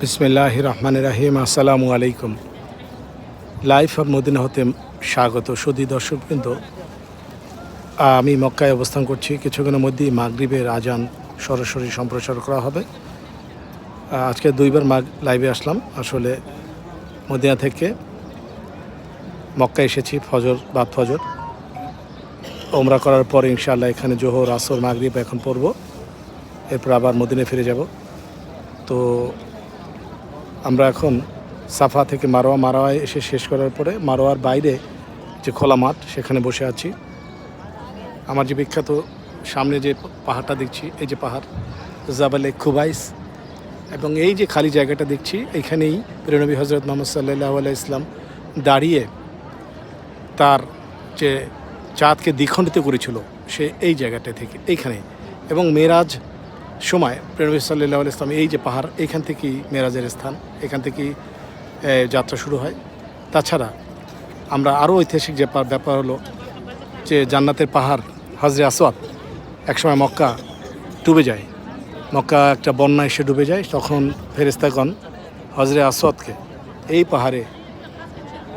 বিসমিল্লাহ রহমান রাহিম আসসালামু আলাইকুম লাইফ অফ মদিনা হতে স্বাগত। সুদী দর্শকবৃন্দ, আমি মক্কায় অবস্থান করছি। কিছুক্ষণের মধ্যেই মাগরিবের আজান সরাসরি সম্প্রচার করা হবে। আজকে দুইবার মাগ লাইভে আসলাম। আসলে মদিনা থেকে মক্কা এসেছি, ফজর, বাদ ফজর। ওমরা করার পর ইনশাআল্লাহ এখানে জোহর, আসর, মাগরিব এখন পড়ব। এরপর আবার মদিনে ফিরে যাব। তো আমরা এখন সাফা থেকে মারোয়া, মারোয়ায় এসে শেষ করার পরে মারোয়ার বাইরে যে খোলা মাঠ, সেখানে বসে আছি। আমার যে বিখ্যাত সামনে যে পাহাড়টা দেখছি, এই যে পাহাড় জাবালে খুবাইস, এবং এই যে খালি জায়গাটা দেখছি, এইখানেই প্রেনবী হজরত মোহাম্মদ সাল্লাহ আলাই ইসলাম দাঁড়িয়ে তার যে চাঁদকে দ্বিখণ্ডিত করেছিল, সে এই জায়গাটা থেকে, এইখানে। এবং মেরাজ সময় প্রেনবী সাল্লাহ ইসলাম এই যে পাহাড়, এখান থেকেই মেরাজের স্থান, এখান থেকেই যাত্রা শুরু হয়। তাছাড়া আমরা আরও ঐতিহাসিক যে ব্যাপার হলো যে জান্নাতের পাহাড়, হজরে আসওয়াদ, একসময় মক্কা ডুবে যায়। মক্কা একটা বন্যা এসে ডুবে যায়, তখন ফেরেস্তাগণ হজরে আসওয়াদকে এই পাহাড়ে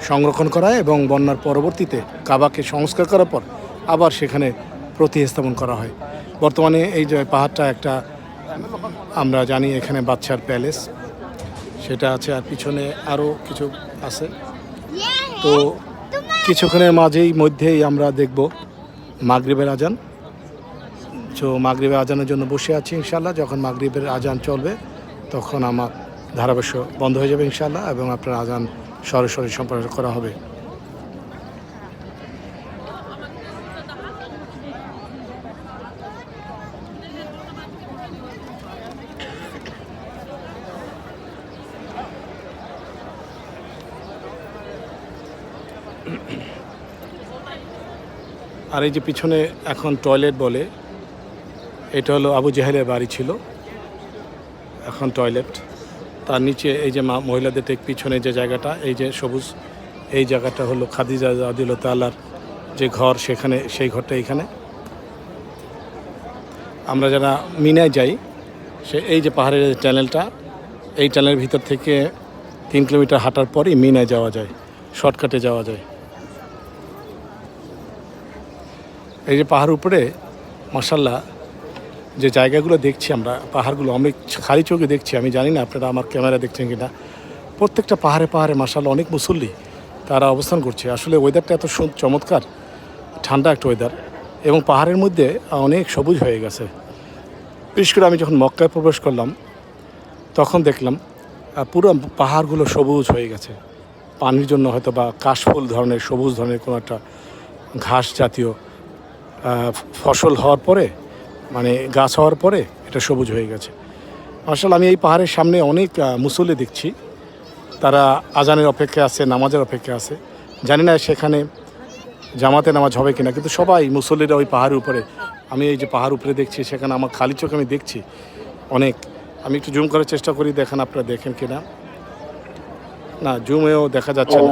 সংরক্ষণ করা এবং বন্যার পরবর্তীতে কাবাকে সংস্কার করার পর আবার সেখানে প্রতিস্থাপন করা হয়। বর্তমানে এই যে পাহাড়টা একটা আমরা জানি এখানে বাচ্চার প্যালেস। সেটা আছে আর পিছনে আরও কিছু আছে। তো কিছুক্ষণের মাঝেই, মধ্যেই আমরা দেখব মাগরিবের আজান। তো মাগরিবের আজানের জন্য বসে আছি ইনশাল্লাহ যখন মাগরিবের আজান চলবে, তখন আমার ধারাভাষ্য বন্ধ হয়ে যাবে ইনশাল্লাহ এবং আপনার আজান সরাসরি সম্প্রচার করা হবে। আর এই যে পিছনে এখন টয়লেট বলে, এটা হলো আবু জাহেলের বাড়ি ছিল, এখন টয়লেট। তার নিচে এই যে মা- মহিলাদের ঠিক পিছনে যে জায়গাটা, এই যে সবুজ, এই জায়গাটা হলো খাদিজা আদিল তাল্লার যে ঘর, সেখানে, সেই ঘরটা এইখানে আমরা যারা মিনায় যাই, সে এই যে পাহাড়ের যে টানেলটা এই টানেলের ভিতর থেকে তিন কিলোমিটার হাঁটার পরই মিনায় যাওয়া যায়, শর্টকাটে যাওয়া যায়। এই যে পাহাড় উপরে মাসাল্লাহ যে জায়গাগুলো দেখছি আমরা, পাহাড়গুলো, আমি খালি চোখে দেখছি, আমি জানি না আপনারা আমার ক্যামেরা দেখছেন কিনা। প্রত্যেকটা পাহাড়ে পাহাড়ে মাসাল্লাহ অনেক মুসল্লি তারা অবস্থান করছে। আসলে ওয়েদারটা এত চমৎকার, ঠান্ডা একটা ওয়েদার এবং পাহাড়ের মধ্যে অনেক সবুজ হয়ে গেছে। বিশেষ করে আমি যখন মক্কায় প্রবেশ করলাম, তখন দেখলাম পুরো পাহাড়গুলো সবুজ হয়ে গেছে। পানির জন্য হয়তো বা কাশফুল ধরনের, সবুজ ধরনের কোনো একটা ঘাস জাতীয় ফসল হওয়ার পরে মানে গাছ হওয়ার পরে এটা সবুজ হয়ে গেছে। আসলে আমি এই পাহাড়ের সামনে অনেক মুসল্লি দেখছি। তারা আজানের অপেক্ষা আছে, নামাজের অপেক্ষা আছে। জানি না সেখানে জামাতে নামাজ হবে কিনা, কিন্তু সবাই মুসল্লিরা ওই পাহাড়ের উপরে। আমি এই যে পাহাড় উপরে দেখছি, সেখানে আমার খালি চোখে আমি দেখছি অনেক। আমি একটু জুম করার চেষ্টা করি, দেখেন আপনারা দেখেন কিনা। না, জুমেও দেখা যাচ্ছে না।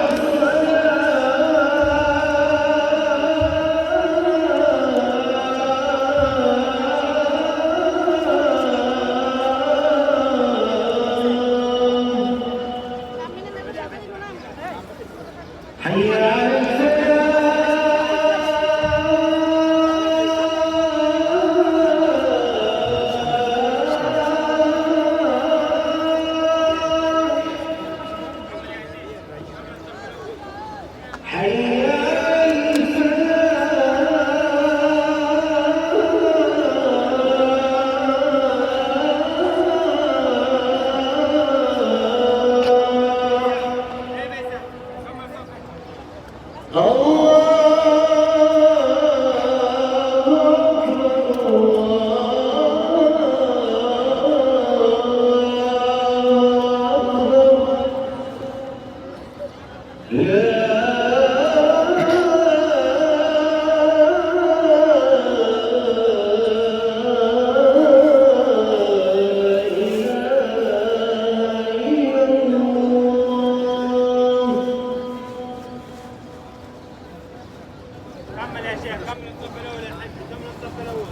كمل يا شيخ كمل الصف الأول يا حبيبي كمل الصف الأول.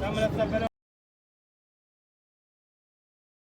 كمل